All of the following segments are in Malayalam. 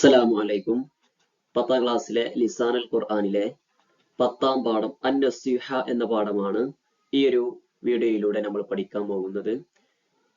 അസ്സലാമു അലൈക്കും. പത്താം ക്ലാസ്സിലെ ലിസാനൽ ഖുർആനിലെ പത്താം പാഠം അന്നസ്യുഹ എന്ന പാഠമാണ് ഈ ഒരു വീഡിയോയിലൂടെ നമ്മൾ പഠിക്കാൻ പോകുന്നത്.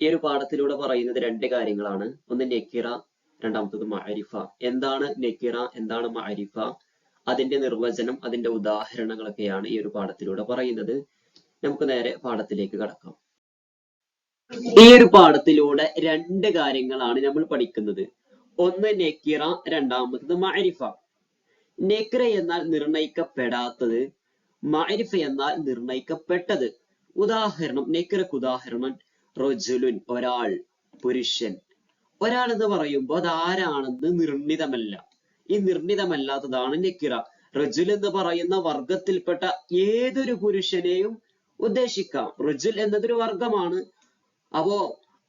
ഈ ഒരു പാഠത്തിലൂടെ പറയുന്നത് രണ്ട് കാര്യങ്ങളാണ്. ഒന്ന് നെക്കിറ രണ്ടാമത്തത് മഅരിഫ. എന്താണ് നെക്കിറ എന്താണ് മഅരിഫ? അതിന്റെ നിർവചനം അതിന്റെ ഉദാഹരണങ്ങളൊക്കെയാണ് ഈ ഒരു പാഠത്തിലൂടെ പറയുന്നത്. നമുക്ക് നേരെ പാഠത്തിലേക്ക് കടക്കാം. ഈ ഒരു പാഠത്തിലൂടെ രണ്ട് കാര്യങ്ങളാണ് നമ്മൾ പഠിക്കുന്നത്. ഒന്ന് നെക്കിറ രണ്ടാമത്തത് മഅരിഫ. നെക്കിറ എന്നാൽ നിർണയിക്കപ്പെടാത്തത് മഅരിഫ എന്നാൽ നിർണയിക്കപ്പെട്ടത്. ഉദാഹരണം നെക്കിറക്ക് ഉദാഹരണം റജുലുൻ ഒരാൾ പുരുഷൻ. ഒരാൾ എന്ന് പറയുമ്പോൾ അത് ആരാണെന്ന് നിർണിതമല്ല. ഈ നിർണിതമല്ലാത്തതാണ് നെക്കിറ. റജുൽ എന്ന് പറയുന്ന വർഗത്തിൽപ്പെട്ട ഏതൊരു പുരുഷനെയും ഉദ്ദേശിക്കാം. റജുൽ എന്നതൊരു വർഗമാണ്. അപ്പോ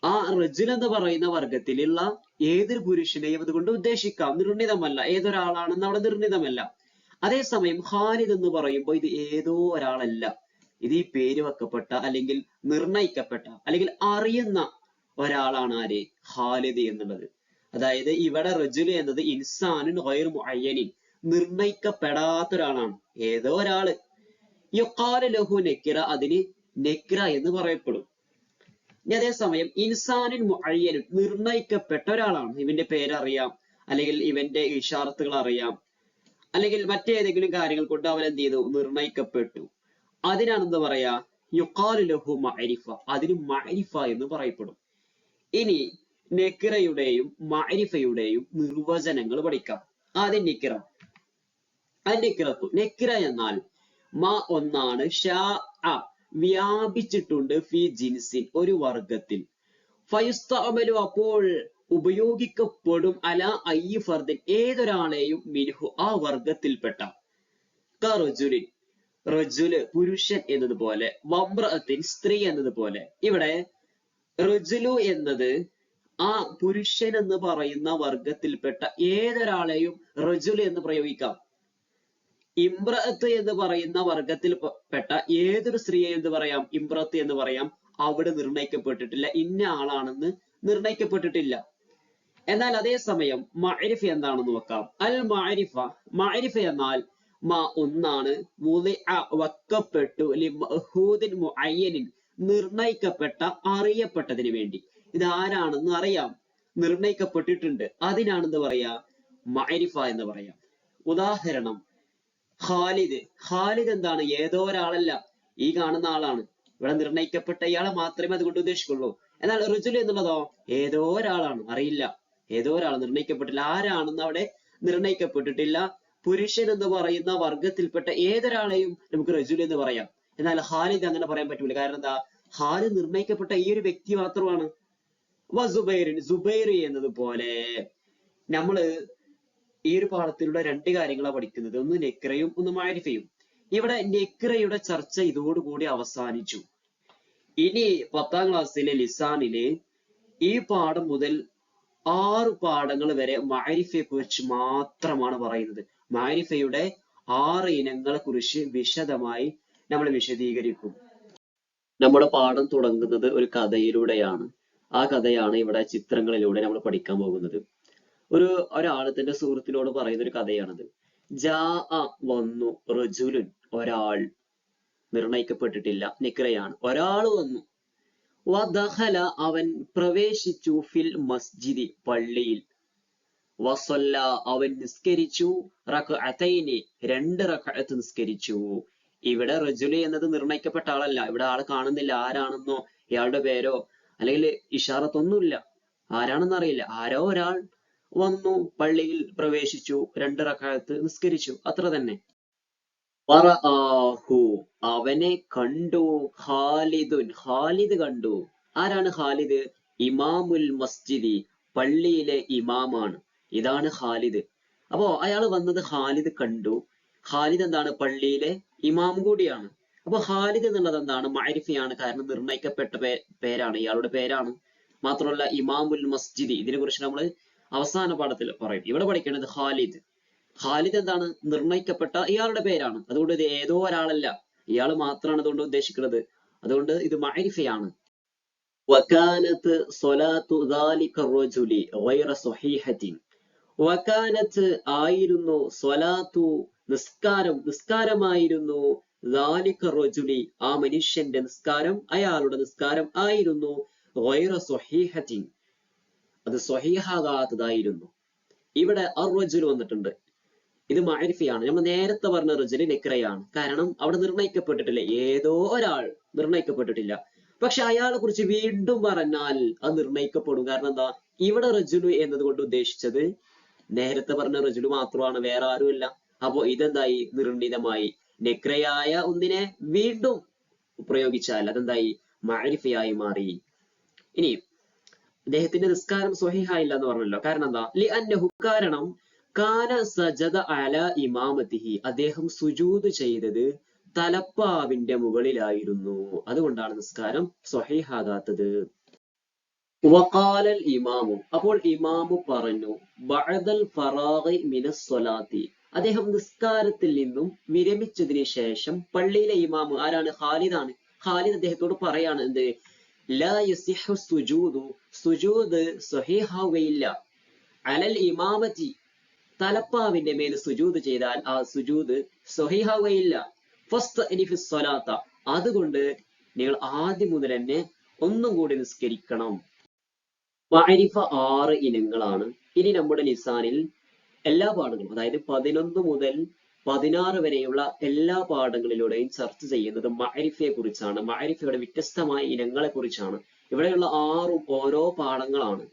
ആ റജുൽ എന്ന് പറയുന്ന വർഗത്തിലുള്ള ഏതൊരു പുരുഷനെയും അതുകൊണ്ട് ഉദ്ദേശിക്കാം? നിർണിതമല്ല. ഏതൊരാളാണെന്ന് അവിടെ നിർണിതമല്ല. അതേസമയം ഖാലിദ് എന്ന് പറയുമ്പോൾ ഇത് ഏതോ ഒരാളല്ല. ഇത് ഈ പേര് വെക്കപ്പെട്ട അല്ലെങ്കിൽ നിർണയിക്കപ്പെട്ട അല്ലെങ്കിൽ അറിയുന്ന ഒരാളാണ് ആര്? ഖാലിദ് എന്നുള്ളത്. അതായത് ഇവിടെ റജുൽ എന്നത് ഇൻസാനുൻ ഗൈർ മുഅയ്യനിൻ. നിർണയിക്കപ്പെടാത്ത ഒരാളാണ് ഏതോ ഒരാൾ. ലഹു നെക്കിറ അതിന് നെക്കിറ എന്ന് പറയപ്പെടും. ഇനി അതേസമയം ഇൻസാനിൻ മുഅയ്യനുൻ നിർണയിക്കപ്പെട്ട ഒരാളാണ്. ഇവന്റെ പേരറിയാം. അല്ലെങ്കിൽ ഇവന്റെ ഇഷാറത്തുകൾ അറിയാം. അല്ലെങ്കിൽ മറ്റേതെങ്കിലും കാര്യങ്ങൾ കൊണ്ട് അവൻ എന്ത് ചെയ്തു? നിർണയിക്കപ്പെട്ടു. അതിനാണ് എന്താ പറയാ? യുഖാലു ലഹു മഅരിഫ. അതിന് മഅരിഫ എന്ന് പറയപ്പെടും. ഇനി നെക്കിറയുടെയും മഅരിഫയുടെയും നിർവചനങ്ങൾ പഠിക്കാം. ആദ്യം നിക്കിറ. അന്നിക്കിറത്തു നെക്കിറ എന്നാൽ മ ഒന്നാണ് ഷാ അ. വ്യാപിച്ചിട്ടുണ്ട് ഫി ജിൻസിൻ ഒരു വർഗത്തിൽ. ഫയുസ്തഅമലു അപ്പോൾ ഉപയോഗിക്കപ്പെടും അല അയ്യ ഫർദിൻ ഏതൊരാളെയും മിനുഹു ആ വർഗത്തിൽപ്പെട്ട. കറുജുലിൻ റജുൽ പുരുഷൻ എന്നതുപോലെ വമ്രഅത്തിൻ സ്ത്രീ എന്നതുപോലെ. ഇവിടെ റജുലു എന്നത് ആ പുരുഷൻ എന്ന് പറയുന്ന വർഗത്തിൽപ്പെട്ട ഏതൊരാളെയും റജുൽ എന്ന് പ്രയോഗിക്കാം. ഇമ്രഅത്ത് എന്ന് പറയുന്ന വർഗത്തിൽ പെട്ട ഏതൊരു സ്ത്രീയെ എന്ന് പറയാം? ഇമ്രത്ത് എന്ന് പറയാം. അവിടെ നിർണയിക്കപ്പെട്ടിട്ടില്ല. ഇന്ന ആളാണെന്ന് നിർണയിക്കപ്പെട്ടിട്ടില്ല. എന്നാൽ അതേസമയം മഅരിഫ എന്താണെന്ന് നോക്കാം അൽ മഅരിഫ മഅരിഫ എന്നാൽ മാ ഒന്നാണ്. വക്കപ്പെട്ടു. മുഅയ്യനിൻ നിർണയിക്കപ്പെട്ട അറിയപ്പെട്ടതിന് വേണ്ടി. ഇത് ആരാണെന്ന് അറിയാം. നിർണയിക്കപ്പെട്ടിട്ടുണ്ട്. അതിനാണെന്ന് പറയാ? മഅരിഫ എന്ന് പറയാം. ഉദാഹരണം ഖാലിദ്. ഖാലിദ് എന്താണ്? ഏതോ ഒരാളല്ല. ഈ കാണുന്ന ആളാണ്. ഇവിടെ നിർണയിക്കപ്പെട്ട ഇയാളെ മാത്രമേ അതുകൊണ്ട് ഉദ്ദേശിക്കുള്ളൂ. എന്നാൽ റുജുൽ എന്നുള്ളതോ? ഏതോ ഒരാളാണ്. അറിയില്ല. ഏതോ ഒരാൾ നിർണയിക്കപ്പെട്ടില്ല. ആരാണെന്ന് അവിടെ നിർണയിക്കപ്പെട്ടിട്ടില്ല. പുരുഷൻ എന്ന് പറയുന്ന വർഗത്തിൽപ്പെട്ട ഏതൊരാളെയും നമുക്ക് റജുൽ എന്ന് പറയാം. എന്നാൽ ഖാലിദ് അങ്ങനെ പറയാൻ പറ്റൂല. കാരണം എന്താ? ഹാലിദ് നിർണയിക്കപ്പെട്ട ഈ ഒരു വ്യക്തി മാത്രമാണ്. വസുബൈറിൻ സുബൈർ എന്നതുപോലെ നമ്മൾ ഈ ഒരു പാഠത്തിലൂടെ രണ്ട് കാര്യങ്ങളാണ് പഠിക്കുന്നത്. ഒന്ന് നെക്രയും ഒന്ന് മാരിഫയും. ഇവിടെ നെക്രയുടെ ചർച്ച ഇതോടുകൂടി അവസാനിച്ചു. ഇനി പത്താം ക്ലാസ്സിലെ ലിസാനിലെ ഈ പാഠം മുതൽ ആറ് പാഠങ്ങൾ വരെ മാരിഫയെ കുറിച്ച് മാത്രമാണ് പറയുന്നത്. മാരിഫയുടെ ആറ് ഇനങ്ങളെ കുറിച്ച് വിശദമായി നമ്മൾ വിശദീകരിക്കും. നമ്മുടെ പാഠം തുടങ്ങുന്നത് ഒരു കഥയിലൂടെയാണ്. ആ കഥയാണ് ഇവിടെ ചിത്രങ്ങളിലൂടെ നമ്മൾ പഠിക്കാൻ പോകുന്നത്. ഒരു ഒരാൾ തന്റെ സുഹൃത്തിനോട് പറയുന്ന ഒരു കഥയാണത്. ജാ വന്നു റജുലുൻ. ഒരാൾ നിർണയിക്കപ്പെട്ടിട്ടില്ല. നിക്രയാണ് ഒരാൾ വന്നു. വദഖല അവൻ പ്രവേശിച്ചു ഫിൽ മസ്ജിദി പള്ളിയിൽ. വസല്ല അവൻ നിസ്കരിച്ചു. റക്അതൈനി രണ്ട് റക്അത്ത് നിസ്കരിച്ചു. ഇവിടെ റജുലി എന്നത് നിർണയിക്കപ്പെട്ട ആളല്ല. ഇവിടെ ആളെ കാണുന്നില്ല. ആരാണെന്നോ? ഇയാളുടെ പേരോ? അല്ലെങ്കിൽ ഇഷാറത്തൊന്നുമില്ല. ആരാണെന്നറിയില്ല. ആരോ ഒരാൾ വന്നു പള്ളിയിൽ പ്രവേശിച്ചു രണ്ട് റക്കാലത്ത് നിസ്കരിച്ചു. അത്ര തന്നെ. അവനെ കണ്ടു ഖാലിദുൻ. ഖാലിദ് കണ്ടു. ആരാണ് ഖാലിദ്? ഇമാമുൽ മസ്ജിദി പള്ളിയിലെ ഇമാമാണ്. ഇതാണ് ഖാലിദ്. അപ്പോ അയാൾ വന്നത് ഖാലിദ് കണ്ടു. ഖാലിദ് എന്താണ്? പള്ളിയിലെ ഇമാം കൂടിയാണ്. അപ്പൊ ഖാലിദ് എന്നുള്ളത് എന്താണ്? മഅരിഫയാണ്. കാരണം നിർണയിക്കപ്പെട്ട പേരാണ്. ഇയാളുടെ പേരാണ്. മാത്രമല്ല ഇമാമുൽ മസ്ജിദി. ഇതിനെ കുറിച്ച് നമ്മൾ അവസാന പാഠത്തിൽ പറയും. ഇവിടെ പഠിക്കേണ്ടത് ഖാലിദ്. ഖാലിദ് എന്താണ്? നിർണയിക്കപ്പെട്ട ഇയാളുടെ പേരാണ്. അതുകൊണ്ട് ഇത് ഏതോ ഒരാളല്ല. ഇയാൾ മാത്രമാണ് അതുകൊണ്ട് ഉദ്ദേശിക്കുന്നത്. അതുകൊണ്ട് ഇത് മൈരിഫയാണ് റജുലി ഗൈറ ആയിരുന്നു സ്വലാത്തു നിസ്കാരം നിസ്കാരമായിരുന്നു ദാലിക്ക റജുലി ആ മനുഷ്യന്റെ നിസ്കാരം അയാളുടെ നിസ്കാരം ആയിരുന്നു ഗൈറ അത് സ്വഹീഹാകാത്തതായിരുന്നു. ഇവിടെ അർവജുൽ വന്നിട്ടുണ്ട്. ഇത് മഴഫിയാണ് നമ്മൾ നേരത്തെ പറഞ്ഞ റജുൽ നിക്രയാണ് കാരണം അവിടെ നിർണയിക്കപ്പെട്ടിട്ടില്ല. ഏതോ ഒരാൾ നിർണയിക്കപ്പെട്ടിട്ടില്ല. പക്ഷെ അയാളെ കുറിച്ച് വീണ്ടും പറഞ്ഞാൽ അത് നിർണയിക്കപ്പെടും. കാരണം എന്താ? ഇവിടെ റജുലു എന്നതുകൊണ്ട് ഉദ്ദേശിച്ചത് നേരത്തെ പറഞ്ഞ റജുലു മാത്രമാണ് വേറെ ആരുമില്ല. അപ്പോ ഇതെന്തായി? നിർണിതമായി. നെക്രയായ ഒന്നിനെ വീണ്ടും പ്രയോഗിച്ചാൽ അതെന്തായി? മാരിഫയായി മാറി. ഇനി അദ്ദേഹത്തിന്റെ നിസ്കാരം സ്വഹിഹായില്ല എന്ന് പറഞ്ഞല്ലോ. കാരണം എന്താ ലി അന്നഹു കാരണം കാന സജദ അല ഇമാമത്തിഹി. അദ്ദേഹം സുജൂത് ചെയ്തത് തലപ്പാവിന്റെ മുകളിലായിരുന്നു. അതുകൊണ്ടാണ് നിസ്കാരം സ്വഹിഹാകാത്തത്. വക്കാലൽ ഇമാമു. അപ്പോൾ ഇമാമു പറഞ്ഞു ബഅദൽ ഫറാഖി മിനസ് സ്വലാത്തി. അദ്ദേഹം നിസ്കാരത്തിൽ നിന്നും വിരമിച്ചതിന് ശേഷം പള്ളിയിലെ ഇമാമു ആരാണ്? ഖാലിദാണ്. ഖാലിദ് അദ്ദേഹത്തോട് പറയാണ് എന്ത് ഇമാമത്തി തലപ്പാവിന്റെ മേൽ സുജൂദ് ചെയ്താൽ ആ സുജൂദ് എനിഫി സ്വലാത്ത. അതുകൊണ്ട് നിങ്ങൾ ആദ്യം മുതൽ തന്നെ ഒന്നും കൂടി നിസ്കരിക്കണം. വരിഫ ആറ് ഇനങ്ങളാണ്. ഇനി നമ്മുടെ നിസാനിൽ എല്ലാ പാഠങ്ങളും അതായത് പതിനൊന്ന് മുതൽ പതിനാറ് വരെയുള്ള എല്ലാ പാഠങ്ങളിലൂടെയും ചർച്ച ചെയ്യുന്നത് മഅരിഫയെ കുറിച്ചാണ്. മഅരിഫയുടെ വ്യത്യസ്തമായ ഇനങ്ങളെ കുറിച്ചാണ്. ഇവിടെയുള്ള ആറും ഓരോ പാഠങ്ങളാണ്.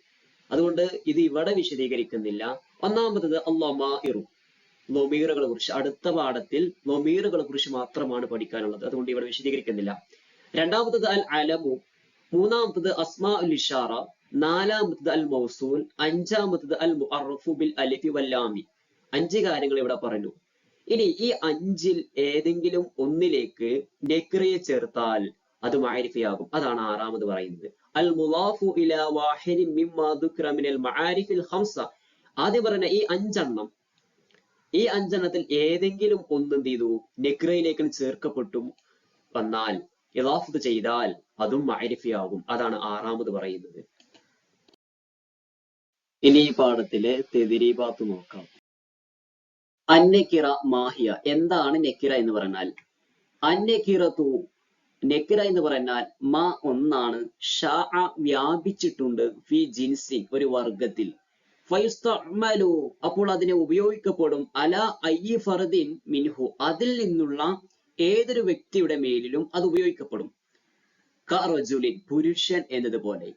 അതുകൊണ്ട് ഇത് ഇവിടെ വിശദീകരിക്കുന്നില്ല. ഒന്നാമത്തത് അള്ളമാഇറു ലൊമീറുകളെ കുറിച്ച്. അടുത്ത പാഠത്തിൽ ലൊമീറുകളെ കുറിച്ച് മാത്രമാണ് പഠിക്കാനുള്ളത്. അതുകൊണ്ട് ഇവിടെ വിശദീകരിക്കുന്നില്ല. രണ്ടാമത്തത് അൽ അലമു. മൂന്നാമത്തത് അസ്മാ ഉൽ ഇഷാറ. നാലാമത്തത് അൽ മൗസൂൽ അഞ്ചാമത്തത് അൽ മുഅറഫു ബിൽ അലിഫി വല്ലാമി അഞ്ച് കാര്യങ്ങൾ ഇവിടെ പറഞ്ഞു. ഇനി ഈ അഞ്ചിൽ ഏതെങ്കിലും ഒന്നിലേക്ക് നെക്രയെ ചേർത്താൽ അത് മാരിഫയാകും. അതാണ് ആറാമത് പറയുന്നത്. അൽ മുലാഫു ഇല വാഹിദി മിമ്മാ ദുക്ര മിനൽ മആരിഫിൽ ഖംസ. ആദ്യം പറഞ്ഞ ഈ അഞ്ചെണ്ണം ഈ അഞ്ചെണ്ണത്തിൽ ഏതെങ്കിലും ഒന്ന് എന്ത് ചെയ്തു? നെക്രയിലേക്ക് ചേർക്കപ്പെട്ടു വന്നാൽ ഇലാഫത്ത് ചെയ്താൽ അതും മാരിഫയാകും. അതാണ് ആറാമത് പറയുന്നത്. ഇനി ഈ പാഠത്തിലെ തെതിരീബാത്ത് നോക്കാം. അന്നക്കിറ മാഹിയ. എന്താണ് നെക്കിറ എന്ന് പറഞ്ഞാൽ? അന്നക്കിറത്തു നെക്കിറ എന്ന് പറഞ്ഞാൽ മ ഒന്നാണ്. ഷാ വ്യാപിച്ചിട്ടുണ്ട് ഫി ജിൻസി ഒരു വർഗത്തിൽ. അപ്പോൾ അതിനെ ഉപയോഗിക്കപ്പെടും. അല അയ്യി ഫർദിൻ മിൻഹു. അതിൽ നിന്നുള്ള ഏതൊരു വ്യക്തിയുടെ മേലിലും അത് ഉപയോഗിക്കപ്പെടും. കറജുലിൻ പുരുഷൻ എന്നതുപോലെ.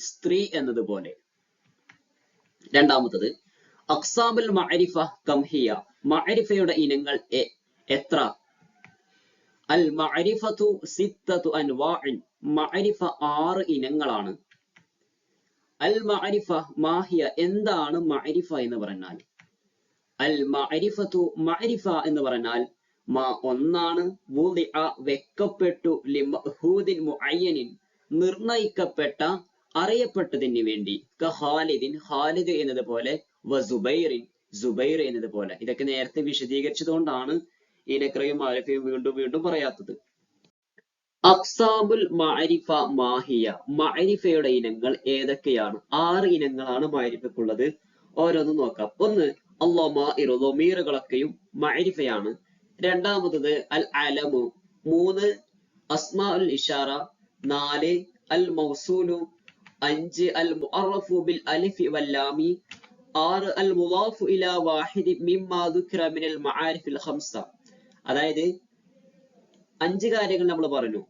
സ്ത്രീ എന്നതുപോലെ. രണ്ടാമത്തത് അക്സാബുൽ മഅരിഫ കംഹിയ മഅരിഫയുടെ ഇനങ്ങൾ എത്ര? അൽ മഅരിഫത്തു സിത്തത്തു അൻവാഇൻ. മഅരിഫ ആറ് ഇനങ്ങളാണ്. അൽ മഅരിഫ മാഹിയ എന്താണ് മഅരിഫ എന്ന് പറഞ്ഞാൽ? അൽ മഅരിഫത്തു മഅരിഫ എന്ന് പറഞ്ഞാൽ മാ ഒന്നാണ് വെക്കപ്പെട്ടു ലിമഹൂദിൻ മുഅയ്യനിൻ നിർണയിക്കപ്പെട്ട അറിയപ്പെട്ടതിന് വേണ്ടി. ഖാലിദിൻ ഖാലിദ് എന്നതുപോലെ വസുബൈറിൻ സുബൈർ എന്നതുപോലെ. ഇതൊക്കെ നേരത്തെ വിശദീകരിച്ചതുകൊണ്ടാണ് ഈ നക്രയും മാരിഫയും വീണ്ടും വീണ്ടും പറയാത്തത്. അക്സാബുൽ മാരിഫ മാഹിയ മാരിഫയുടെ ഇനങ്ങൾ ഏതൊക്കെയാണ്? ആറ് ഇനങ്ങളാണ് മാരിഫയ്ക്കുള്ളത്. ഓരോന്നും നോക്കാം. ഒന്ന് അള്ളമാഇറു ലൊമീറുകളൊക്കെയും മാരിഫയാണ്. രണ്ടാമത്തത് അൽ അലമു. മൂന്ന് അസ്മാ ഉൽ ഇഷാറ. നാല് അൽ മൗസൂലു. അഞ്ച് അൽ മുഅറഫു ബിൽ അലിഫി വല്ലാമി ആറ് അൽ മുവാഫു ഇല വാഹിദി മിമ്മാ ദുക്ര മിനൽ മആരിഫിൽ ഖംസ. അതായത് അഞ്ച് കാര്യങ്ങൾ നമ്മൾ പറഞ്ഞു.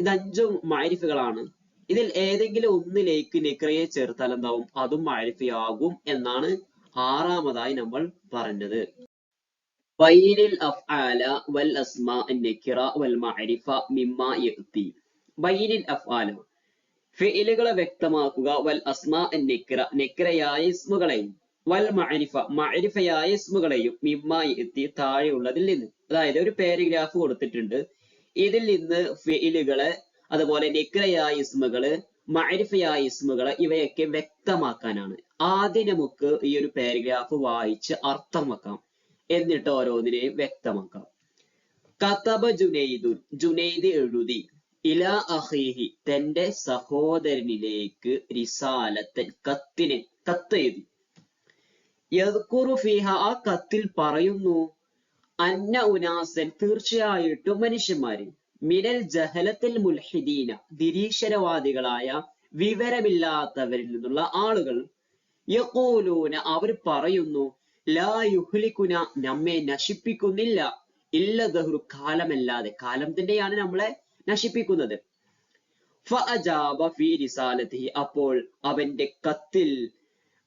ഇത് അഞ്ചും മാരിഫുകളാണ് ഇതിൽ ഏതെങ്കിലും ഒന്നിലേക്ക് നിക്രയെ ചേർത്താൽ എന്താവും? അതും മാരിഫയാകും എന്നാണ് ആറാമതായി നമ്മൾ പറഞ്ഞത്. ബൈനിൽ അഫ്ആല വൽ അസ്മാ നിക്ര വൽ മാരിഫ മിമ്മ യഅതി. ബൈനിൽ അഫ്ആല. ഫിഇലുകളെ വ്യക്തമാക്കുക. വൽ അസ്മാ നിക്ര. നിക്രയായ ഇസ്മുകളെയും വൽ മഅരിഫ. മഅരിഫയായ ഇസ്മുകളെയും മിമ്മായി എത്തി താഴെയുള്ളതിൽ നിന്ന്. അതായത് ഒരു പാരഗ്രാഫ് കൊടുത്തിട്ടുണ്ട്. ഇതിൽ നിന്ന് ഫിഇലുകളെ അതുപോലെ നിക്രയായ ഇസ്മുകൾ മഅരിഫയായ ഇസ്മുകൾ ഇവയൊക്കെ വ്യക്തമാക്കാനാണ്. ആദ്യം നമുക്ക് ഈ ഒരു പാരഗ്രാഫ് വായിച്ച് അർത്ഥം വെക്കാം. എന്നിട്ട് ഓരോന്നിനെയും വ്യക്തമാക്കാം. കതബ ജുനൈദുൻ. ജുനൈദ് എഴുതി. ഇല അഹീഹി തന്റെ സഹോദരനിലേക്ക് റിസാലത്തൻ കത്തിനെ കത്തെഴുതി. യദ്കുറു ഫിഹ ആ കത്തിൽ പറയുന്നു അന്ന ഉനാസൻ തീർച്ചയായിട്ടും മനുഷ്യന്മാര് മിനൽ ജഹലത്തിൽ മുൽഹിദീന നിരീശ്വരവാദികളായ വിവരമില്ലാത്തവരിൽ നിന്നുള്ള ആളുകൾ. യഖൂലൂന അവർ പറയുന്നു ലാ യുഹ്ലിക്കുന നമ്മെ നശിപ്പിക്കുന്നില്ല. ഇല്ല ദഹ്റു കാലമല്ലാതെ. കാലം തന്നെയാണ് നമ്മളെ നശിപ്പിക്കുന്നത്. അപ്പോൾ അവന്റെ കത്തിൽ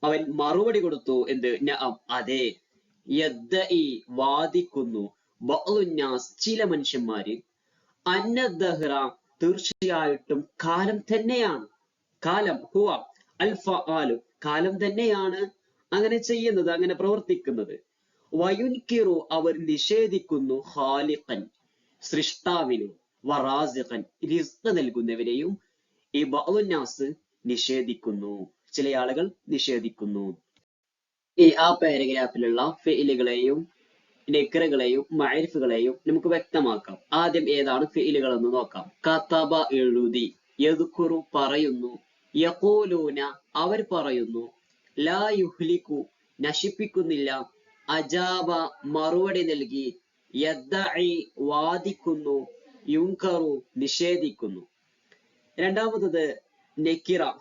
അവൻ മറുപടി കൊടുത്തു എന്ത്? അതെ. വാദിക്കുന്നു. ചില മനുഷ്യന്മാര് അന്നദഹ്റ തീർച്ചയായിട്ടും കാലം തന്നെയാണ്. കാലം ഹുവ അൽഫ ആലു കാലം തന്നെയാണ് അങ്ങനെ ചെയ്യുന്നത് അങ്ങനെ പ്രവർത്തിക്കുന്നത്. വയുൻകിറു അവർ നിഷേധിക്കുന്നു ഖാലിഖൻ സൃഷ്ടാവിനെ. വറാസിഖൻ റിസ്ക് നൽകുന്നവരെയും ഈ ബഅ്ലുന്നാസ് നിഷേധിക്കുന്നു. ചില ആളുകൾ നിഷേധിക്കുന്നു. ഈ ആ പാരഗ്രാഫിലുള്ള ഫെയിലുകളെയും നെക്കറുകളെയും മൈരിഫുകളെയും നമുക്ക് വ്യക്തമാക്കാം. ആദ്യം ഏതാണ് ഫെയിലുകൾ എന്ന് നോക്കാം. കതബ എഴുതി യദുക്കുറു പറയുന്നു യഖൂലൂന അവർ പറയുന്നു ലാ യുഹ്ലിക്കു നശിപ്പിക്കുന്നില്ല അജാബ മറുപടി നൽകി യദ്ദഇ വാദിക്കുന്നു യുങ്കറു നിഷേധിക്കുന്നു. രണ്ടാമത്തത് നെക്കിറ.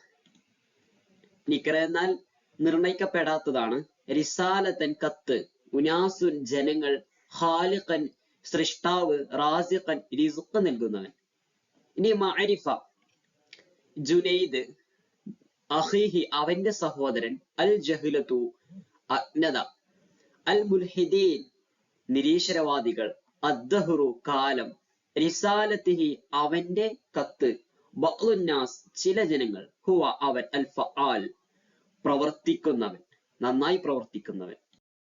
നിക്കറ എന്നാൽ നിർണയിക്കപ്പെടാത്തതാണ്. റിസാലത്തൻ കത്ത് ഉനാസുൻ ജനങ്ങൾ ഖാലിഖൻ സൃഷ്ടാവ് റാസിഖൻ റിസുഖ് നൽകുന്നവൻ. ഇനി മഅരിഫ. ജുനൈദ് അഖീഹി അവന്റെ സഹോദരൻ അൽ ജഹ്ലത്തു അജ്ഞത. അൽ മുൽഹിദീൻ നിരീശ്വരവാദികൾ അദ്ദഹുറു കാലം. റിസാലത്തിഹി അവന്റെ കത്ത് ബഅ്ലുന്നാസ് ചില ജനങ്ങൾ. ഹുവ അവൻ അൽ ഫആൽ പ്രവർത്തിക്കുന്നവൻ. നന്നായി പ്രവർത്തിക്കുന്നവൻ.